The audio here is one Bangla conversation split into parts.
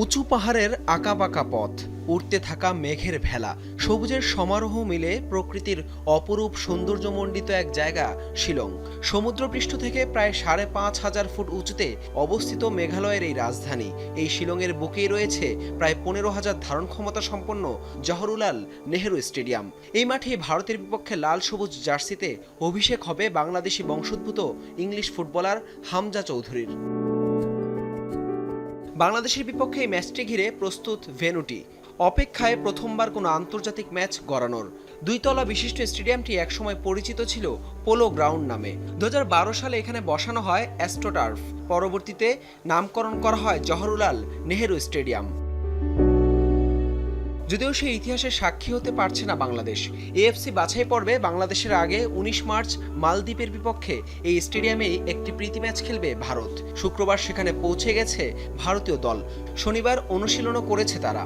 উঁচু পাহাড়ের আঁকাবাঁকা পথ, উড়তে থাকা মেঘের ভেলা, সবুজের সমারোহ মিলে প্রকৃতির অপরূপ সৌন্দর্যমণ্ডিত এক জায়গা, শিলং। সমুদ্রপৃষ্ঠ থেকে প্রায় সাড়ে পাঁচ হাজার ফুট উঁচুতে অবস্থিত মেঘালয়ের এই রাজধানী। এই শিলংয়ের বুকেই রয়েছে প্রায় পনেরো হাজার ধারণ ক্ষমতা সম্পন্ন জহরুলাল নেহেরু স্টেডিয়াম। এই মাঠে ভারতের বিপক্ষে লাল সবুজ জার্সিতে অভিষেক হবে বাংলাদেশি বংশোদ্ভূত ইংলিশ ফুটবলার হামজা চৌধুরীর। বাংলাদেশের বিপক্ষে এই ম্যাচটি ঘিরে প্রস্তুত ভেনুটি। অপেক্ষায় প্রথমবার কোনো আন্তর্জাতিক ম্যাচ গড়ানোর। দুইতলা বিশিষ্ট স্টেডিয়ামটি একসময় পরিচিত ছিল পোলো গ্রাউন্ড নামে। দু হাজার বারো সালে এখানে বসানো হয় অ্যাস্ট্রোটার্ফ। পরবর্তীতে নামকরণ করা হয় জহরুলাল নেহেরু স্টেডিয়াম। যদিও সেই ইতিহাসের সাক্ষী হতে পারছে না বাংলাদেশ। এএফসি বাছাই পর্বে বাংলাদেশের আগে উনিশ মার্চ মালদ্বীপের বিপক্ষে এই স্টেডিয়ামেই একটি প্রীতি ম্যাচ খেলবে ভারত। শুক্রবার সেখানে পৌঁছে গেছে ভারতীয় দল। শনিবার অনুশীলনও করেছে তারা।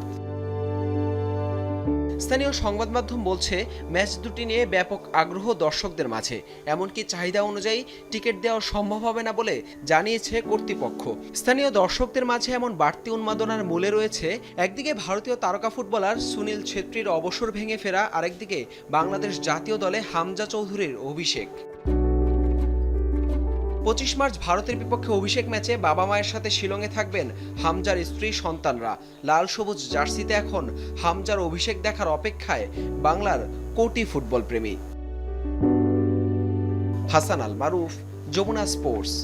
স্থানীয় সংবাদ মাধ্যম বলছে, ম্যাচ দুটি নিয়ে ব্যাপক আগ্রহ দর্শকদের মাঝে। এমনকি চাহিদা অনুযায়ী টিকিট দেওয়া সম্ভব হবে না বলে জানিয়েছে কর্তৃপক্ষ। স্থানীয় দর্শকদের মাঝে এমন বাড়তি উন্মাদনার মূলে রয়েছে একদিকে ভারতীয় তারকা ফুটবলার সুনীল ছেত্রীর অবসর ভেঙে ফেরা, আরেকদিকে বাংলাদেশ জাতীয় দলে হামজা চৌধুরীর অভিষেক। পঁচিশ মার্চ ভারতের বিপক্ষে অভিষেক ম্যাচে বাবা মায়ের সাথে শিলংয়ে থাকবেন হামজার স্ত্রী সন্তানরা। লাল সবুজ জার্সিতে এখন হামজার অভিষেক দেখার অপেক্ষায় বাংলার কোটি ফুটবল প্রেমী হাসান আল মারুফ, যমুনা স্পোর্টস।